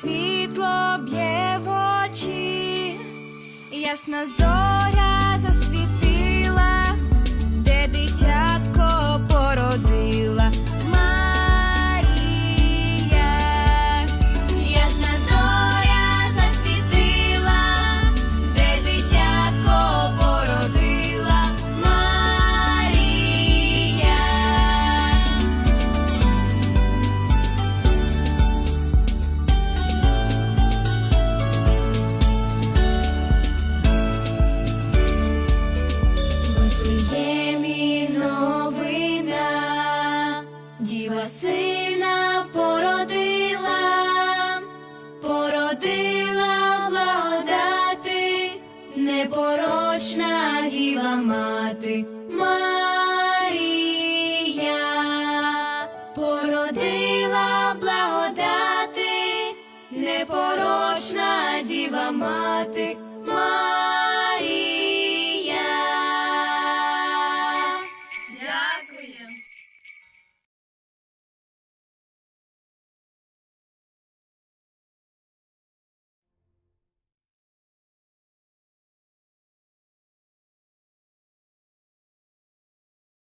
світло б'є в очі, ясна зоря В Вифлеємі новина, діва сина породила, породила благодати, непорочна діва мати Марія, породила благодати, непорочна діва мати.